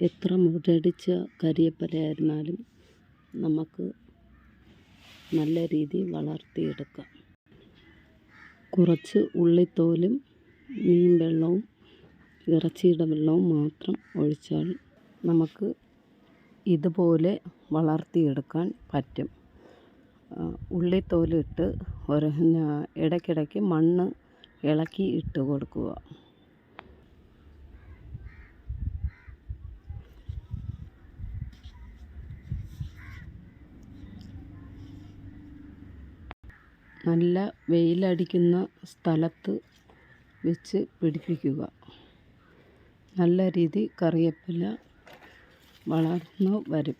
എത്ര മുരടിച്ച കരിയേപ്പിലയായിരുന്നാലും നമുക്ക് നല്ല രീതിയിൽ വളർത്തിയെടുക്കാം. കുറച്ച് ഉള്ളിത്തോലും മീൻ വെള്ളവും ഇറച്ചിയുടെ വെള്ളവും മാത്രം ഒഴിച്ചാൽ നമുക്ക് ഇതുപോലെ വളർത്തിയെടുക്കാൻ പറ്റും. ഉള്ളിത്തോലിട്ട് ഒരു ഇടയ്ക്കിടയ്ക്ക് മണ്ണ് ഇളക്കി ഇട്ട് കൊടുക്കുക. നല്ല വെയിലടിക്കുന്ന സ്ഥലത്ത് വെച്ച് പിടിപ്പിക്കുക. നല്ല രീതി കറിവേപ്പില വളർന്ന് വരും.